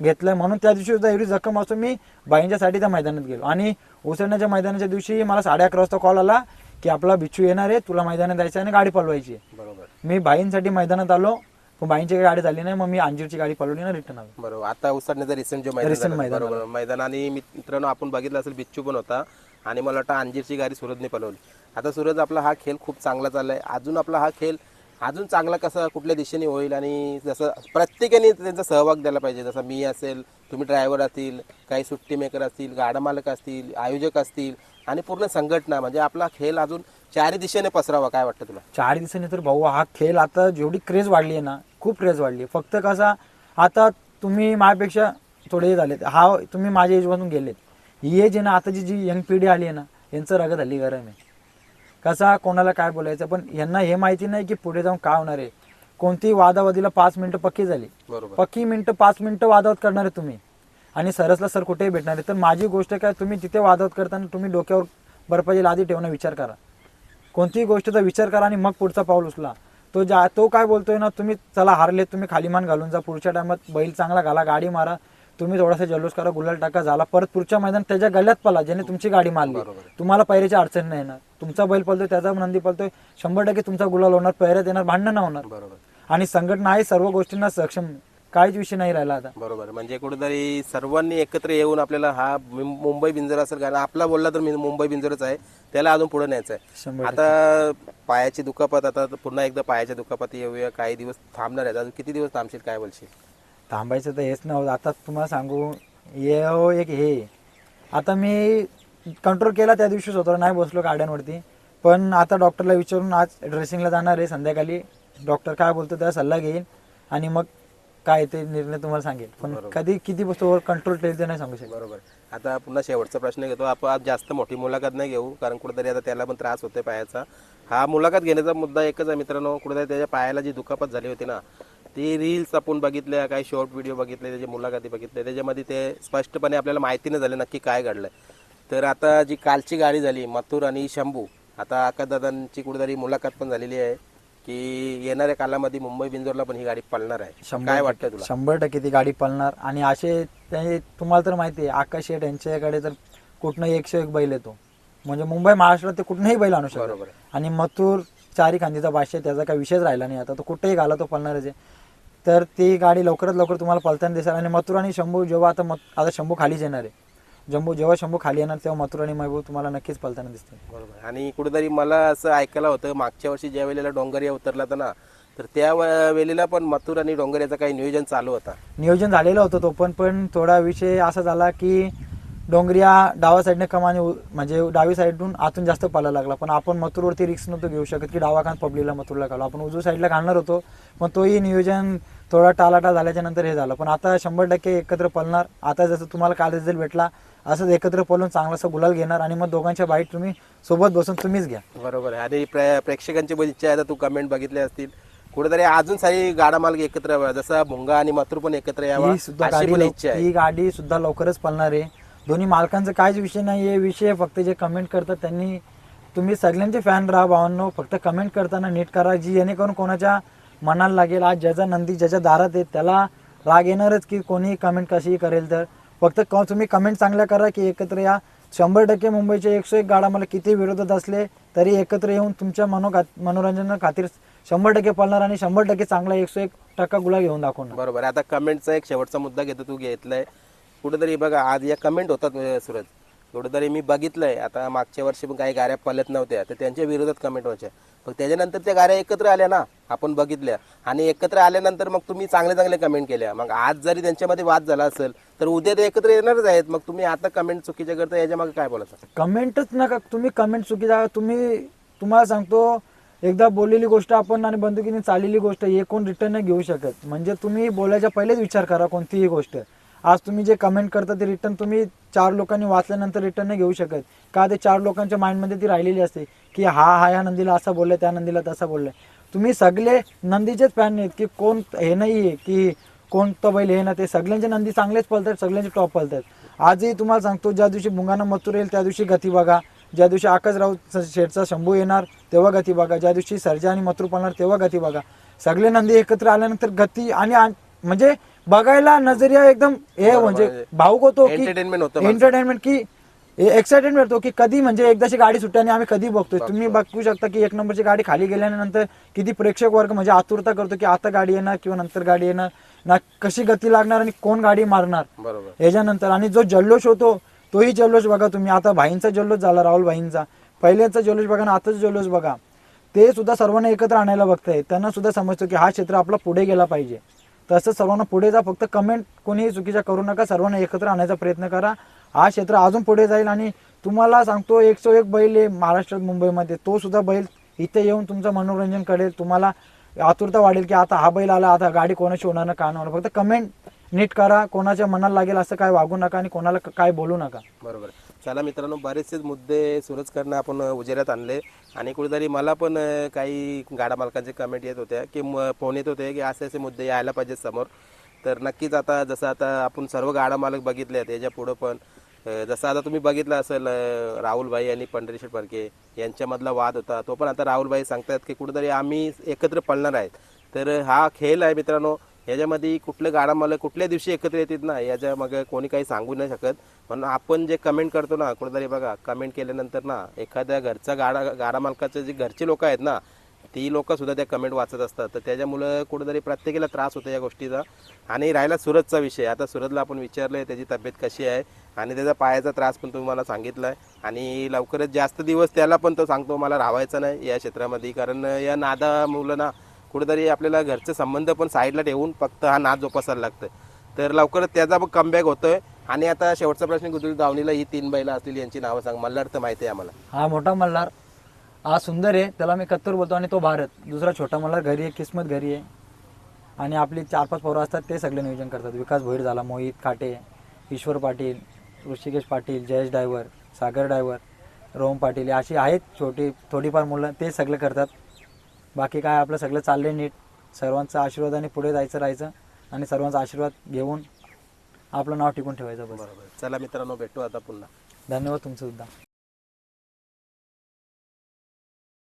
घेतलाय म्हणून त्या दिवशी सुद्धा एवढी जखम असतो. मी बाईंच्यासाठी त्या मैदानात गेलो. आणि उसरण्याच्या मैदानाच्या दिवशी मला साडे अकरा वाजता कॉल आला की आपला बिच्छू येणार आहे तुला मैदानात जायचं आणि गाडी पळवायची आहे.
बरोबर.
मी बाईंसाठी मैदानात आलो. पण बाईंची काही गाडी झाली नाही मग मी अंजीरची गाडी पळवली ना रिटर्न आलो
बरोबर. आता उसरण्याचं रिसेंट जो मैदान
मैदान
बरोबर. मैदान आणि मित्रांनो आपण बघितलं असेल बिच्चू पण होता. आणि मला वाटतं अंजीरची गाडी सूरजने पलवली. आता सूरज आपला हा खेळ खूप चांगला चालला आहे अजून आपला हा खेळ अजून चांगला कसा कुठल्या दिशेने होईल आणि जसं प्रत्येकाने त्यांचा सहभाग द्यायला पाहिजे. जसं मी असेल तुम्ही ड्रायव्हर असतील काही सुट्टी मेकर असतील गाडा मालक असतील आयोजक असतील आणि पूर्ण संघटना म्हणजे आपला खेळ अजून चारही दिशेने पसरावा काय वाटतं तुला?
चार दिवसांनी तर भाऊ हा खेळ आता जेवढी क्रेज वाढली आहे ना खूप क्रेज वाढली आहे. फक्त कसा आता तुम्ही माझ्यापेक्षा थोडे हे झालेत. हा तुम्ही माझ्या एजमधून गेलेत. ही एज आहे ना आताची जी यंग पिढी आली आहे ना यांचं रगत हल्ली गरम आहे. कसा कोणाला काय बोलायचं पण यांना हे माहिती नाही की पुढे जाऊन काय होणार आहे. कोणतीही वादावादीला पाच मिनिटं पक्की झाली.
बरोबर.
पक्की मिनिटं पाच मिनिटं वादावत करणार आहे तुम्ही. आणि सरसला सर कुठेही भेटणार आहे तर माझी गोष्ट काय तुम्ही तिथे वादावत करताना तुम्ही डोक्यावर बर्फाची लादी ठेवणं विचार करा. कोणतीही गोष्टीचा विचार करा आणि मग पुढचा पाऊल उचला. तो ज्या तो काय बोलतोय ना तुम्ही चला हारले तुम्ही खाली मान घालून जा पुढच्या टायमात बैल चांगला घाला गाडी मारा तुम्ही थोडासा जल्लोष करा गुलाल टाका झाला. परत पुढच्या मैदान त्याच्या गल्ल्यात पला ज्याने तुमची गाडी मारली.
बरोबर.
तुम्हाला पैऱ्याची अडचण नाही येणार. तुमचा बैल पळतोय त्याचा नंदी पळतोय. शंभर टक्के तुमचा गुलाल होणार पैऱ्यात येणार भांडण नाही होणार.
बरोबर
आणि संघटना आहे सर्व गोष्टींना सक्षम. काहीच विषय नाही राहिला आता.
बरोबर म्हणजे कुठेतरी सर्वांनी एकत्र येऊन आपल्याला हा मुं- मुंबई बिंजर असेल कारण आपला बोलला तर मी मुंबई बिंजरच आहे. त्याला अजून पुढे न्यायचं आहे.
शंभर
आता पायाची दुखापत आता पुन्हा एकदा पायाच्या दुखापत येऊया. काही दिवस थांबणार आहेत. अजून किती दिवस थांबशील? काय बोलशील?
थांबायचं तर हेच नव्हतं. आता तुम्हाला सांगू ये हो एक हे. आता मी कंट्रोल केला त्या दिवशी स्वतः नाही बसलो गाड्यांवरती. पण आता डॉक्टरला विचारून आज ड्रेसिंगला जाणार आहे संध्याकाळी. डॉक्टर काय बोलतो त्याचा सल्ला घेईन. आणि मग काय ते निर्णय तुम्हाला सांगेल पण. कधी किती वस्तूवर कंट्रोल ठेवते ते नाही सांगू शकत.
बरोबर. आता पुन्हा शेवटचा प्रश्न घेतो. आपण आज जास्त मोठी मुलाखत नाही घेऊ कारण कुठेतरी आता त्याला पण त्रास होतोय पायाचा. हा मुलाखत घेण्याचा मुद्दा एकच आहे मित्रांनो. कुठेतरी त्याच्या पायाला जी दुखापत झाली होती ना ती रील्स आपण बघितल्या काही शॉर्ट व्हिडिओ बघितले त्याची मुलाखती बघितल्या. त्याच्यामध्ये ते स्पष्टपणे आपल्याला माहिती नाही झालं नक्की काय घडलंय. तर आता जी कालची गाडी झाली मथुर आणि शंभू आता आकाशदादांची कुठेतरी मुलाखत पण झालेली आहे की येणाऱ्या कालामध्ये मुंबई बिंजोरला पण ही गाडी पळणार आहे. काय वाटतं तुला?
शंभर टक्के ती गाडी पळणार. आणि असे ते तुम्हाला तर माहिती आहे आकाश शेठ यांच्याकडे तर कुठनंही एकशे एक बैल येतो. म्हणजे मुंबई महाराष्ट्रात ते कुठनंही बैल आणू शकतो. आणि मथुर चारी खांदीचा भाष्य त्याचा काही विषयच राहिला नाही. आता तो कुठेही घाला तो पळणारच आहे. तर ती गाडी लवकरात लवकर तुम्हाला पळताना दिसेल. आणि मथुर आणि शंभू जेव्हा आता मत आता शंभू खालीच येणार आहे. जम्बू जेव्हा शंभू खाली येणार तेव्हा मथुर आणि महबूब तुम्हाला नक्कीच पळताना दिसतील.
बरोबर. आणि कुठेतरी मला असं ऐकायला होतं मागच्या वर्षी ज्या वेळेला डोंगरिया उतरला होता ना तर त्या वेळेला पण मथुर आणि डोंगरियाचं काही नियोजन चालू होता.
नियोजन झालेलं होतं तो पण पण थोडा विषय असा झाला की डोंगरिया डावा साईडने कमाने म्हणजे डावी साईडून आतून जास्त पाला लागला. पण आपण मथुरवरती रिक्स नव्हतो घेऊ शकत की डावा कान पब्लिकला मथुरला घालू. आपण उजू साईडला घालणार होतो पण तोही नियोजन थोडा टालाटा झाल्याच्यानंतर हे झालं. पण आता शंभर टक्के एकत्र पळणार. आता जसं तुम्हाला काल रिझल्ट भेटला असंच एकत्र पळून चांगलासा गुलाल घेणार आणि मग दोघांच्या बाईट तुम्ही सोबत बसून तुम्हीच घ्या.
बरोबर आहे. आणि प्रे- प्रेक्षकांची पण इच्छा आहे आता तू कमेंट बघितले असतील. कुठेतरी अजून सारी गाडा मालक एकत्र जसा भुंगा आणि मथुर पण एकत्र यावा
ही सुद्धा गाडी
इच्छा आहे.
ही गाडी सुद्धा लवकरच पळणार आहे. दोन्ही मालकांचं काहीच विषय नाही आहे विषय फक्त जे कमेंट करतात त्यांनी तुम्ही सगळ्यांचे फॅन राहा भावांनो. फक्त कमेंट करताना नीट करा जी जेणेकरून कोणाच्या मनाला लागेल आज ज्याचा नंदी ज्याच्या दारात आहे त्याला राग येणारच की कोणीही कमेंट कशीही करेल तर. फक्त क- तुम्ही कमेंट चांगल्या करा की एकत्र या. शंभर टक्के मुंबईचे एकशे एक गाडा मला किती विरोधात असले तरी एकत्र येऊन तुमच्या मनोगा मनोरंजना खातीर शंभर टक्के पळणार आणि शंभर टक्के चांगला एकशे एक टक्का गुला घेऊन दाखवणार.
बरोबर आहे. आता कमेंटचा एक शेवटचा मुद्दा घेतो तू घेतलाय. कुठेतरी बघा आज या कमेंट होतात सुरज. कुठेतरी मी बघितलंय आता मागच्या वर्षी पण काही गाऱ्या पलत नव्हत्या तर त्यांच्या विरोधात कमेंट व्हायच्या पण त्याच्यानंतर त्या गाड्या एकत्र आल्या ना आपण बघितल्या. आणि एकत्र आल्यानंतर मग तुम्ही चांगले चांगले कमेंट केल्या. मग आज जरी त्यांच्यामध्ये वाद झाला असेल तर उद्या ते एकत्र येणारच आहेत. मग तुम्ही आता कमेंट चुकीच्या करता याच्या मागे काय बोलायचं?
कमेंटच नका. तुम्ही कमेंट चुकीचा तुम्ही तुम्हाला सांगतो एकदा बोललेली गोष्ट आपण आणि बंदुकीने चाललेली गोष्ट हे कोण रिटर्न नाही घेऊ शकत. म्हणजे तुम्ही बोलायच्या पहिलेच विचार करा कोणतीही गोष्ट. आज तुम्ही जे कमेंट करता ते रिटर्न तुम्ही चार लोकांनी वाचल्यानंतर रिटर्न नाही घेऊ शकत. का ते चार लोकांच्या माइंडमध्ये ती राहिलेली असते की हा हा या नंदीला असं बोललाय त्या नंदीला तसं बोललंय. तुम्ही सगळे नंदीचेच फॅन आहेत की कोण हे नाही आहे की कोणतं बैल हे ना ते. सगळ्यांचे नंदी चांगलेच पळतात सगळ्यांचे टॉप पळतात. आजही तुम्हाला सांगतो ज्या दिवशी मुंगाना मथुर येईल त्या दिवशी गती बघा. ज्या दिवशी आकाशराव शेठचा शंभू येणार तेव्हा गती बघा. ज्या दिवशी सर्जा आणि मथुर पळणार तेव्हा गती बघा. सगळे नंदी एकत्र आल्यानंतर गती आणि म्हणजे बघायला नजरिया एकदम हे म्हणजे भाऊक होतो की
एंटरटेनमेंट होतं
एंटरटेनमेंट की एक्साइटेड मिळतो की कधी म्हणजे एकदाची गाडी सुट्ट्याने आम्ही कधी बघतोय? तुम्ही बघू शकता की एक नंबरची गाडी खाली गेल्यानंतर किती प्रेक्षक वर्ग म्हणजे आतुरता करतो की आता गाडी येणार किंवा नंतर गाडी येणार ना कशी गती लागणार आणि कोण गाडी मारणार?
बरोबर.
याच्यानंतर आणि जो जल्लोष होतो तोही जल्लोष बघा तुम्ही. आता भाईंचा जल्लोष झाला राहुल भाईंचा. पहिल्याचा जल्लोष बघा आणि आताचा जल्लोष बघा. ते सुद्धा सर्वांना एकत्र आणायला बघताय. त्यांना सुद्धा समजतो की हा क्षेत्र आपला पुढे गेला पाहिजे. तसं सर्वांना पुढे जा फक्त कमेंट कोणीही चुकीच्या करू नका. सर्वांना एकत्र आणायचा प्रयत्न करा. हा क्षेत्र अजून पुढे जाईल आणि तुम्हाला सांगतो एकशे एक बैल आहे महाराष्ट्रात मुंबईमध्ये. तो सुद्धा बैल इथे येऊन तुमचं मनोरंजन करेल. तुम्हाला आतुरता वाढेल की आता हा बैल आला आता गाडी कोणाशी होणार ना का नाही होणार? फक्त कमेंट नीट करा. कोणाच्या मनाला लागेल असं काय वागू नका आणि कोणाला काय बोलू नका.
बरोबर. चला मित्रांनो बरेचसेच मुद्दे सुरजकडनं आपण उजेऱ्यात आणले. आणि कुठेतरी मला पण काही गाडा मालकांचे कमेंट येत होत्या की म- फोन येत होते की असे असे मुद्दे यायला पाहिजेत समोर. तर नक्कीच आता जसं आता आपण सर्व गाडा मालक बघितले आहेत याच्या पुढं पण जसं आता तुम्ही बघितलं असेल राहुलभाई आणि पंढरीशेठ फडके यांच्यामधला वाद होता तो पण आता राहुलभाई सांगतात की कुठेतरी आम्ही एकत्र पळणार आहेत. तर हा खेळ आहे मित्रांनो याच्यामध्ये कुठलं गाडामालक कुठल्या दिवशी एकत्र येतात ना याच्या मग कोणी काही सांगू नाही शकत. पण आपण जे कमेंट करतो ना कुठेतरी बघा कमेंट केल्यानंतर ना एखाद्या घरचा गाडा गाडा मालकाचे जे घरचे लोक आहेत ना ती लोक सुद्धा त्या कमेंट वाचत असतात. तर त्याच्यामुळं कुठेतरी प्रत्येकाला त्रास होतो या गोष्टीचा. आणि राहिला सुरतचा विषय. आता सुरतला आपण विचारलंय त्याची तब्येत कशी आहे? आणि त्याचा पायाचा त्रास पण तुम्हाला सांगितला आहे आणि लवकरच जास्त दिवस त्याला पण तो सांगतो मला राहायचं नाही या क्षेत्रामध्ये. कारण या नादा मुलं ना कुठेतरी आपल्याला घरचे संबंध पण साईडला ठेवून फक्त हा नाद जोपासायला लागतं तर लवकरच त्याचा पण कमबॅक होतोय. आणि आता शेवटचा प्रश्न गुजरात दावणीला ही तीन बैला असतील यांची नावं सांग. मल्हार तर माहिती आहे आम्हाला.
हा मोठा मल्हार. हा सुंदर आहे. त्याला मी कत्तूर बोलतो आणि तो भारत. दुसरा छोटा मल्हार घरी आहे किस्मत घरी आहे. आणि आपली चार पाच पोरं असतात ते सगळे नियोजन करतात. विकास भोईर झाला मोहित काटे ईश्वर पाटील ऋषिकेश पाटील जयेश डायव्हर सागर डायव्हर रोम पाटील हे अशी आहेत छोटी थोडीफार मुलं ते सगळे करतात. बाकी काय आपलं सगळं चाललंय नीट. सर्वांचा आशीर्वादाने पुढे जायचं राहायचं आणि सर्वांचा आशीर्वाद घेऊन आपलं नाव टिकून ठेवायचं
बरोबर. चला मित्रांनो भेटू आता पुन्हा.
धन्यवाद तुमचं सुद्धा.